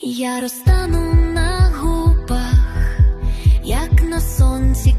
Я розтану на губах, як на сонці.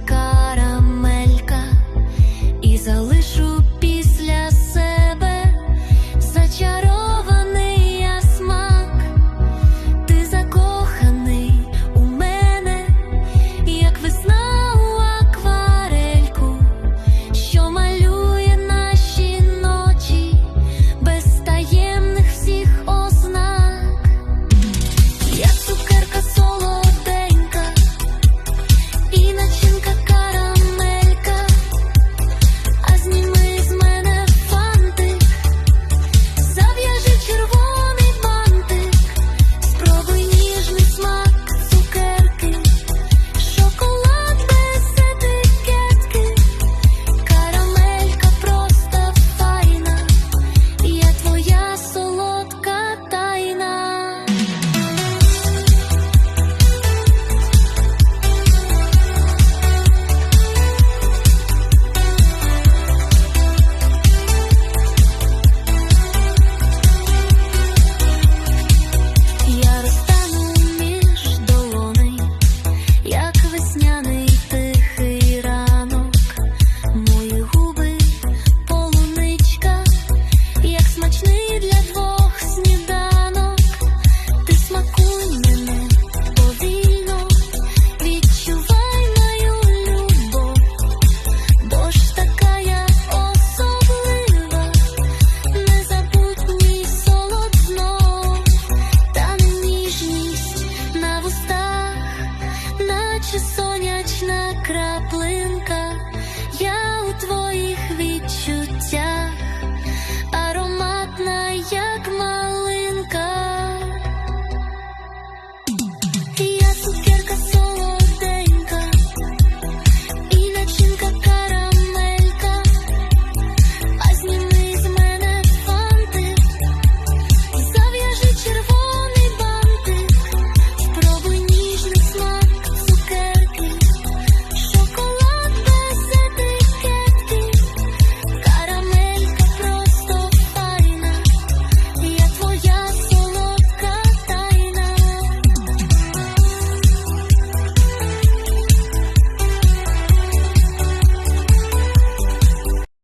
сонячна краплинка, я у твоїх відчуттях.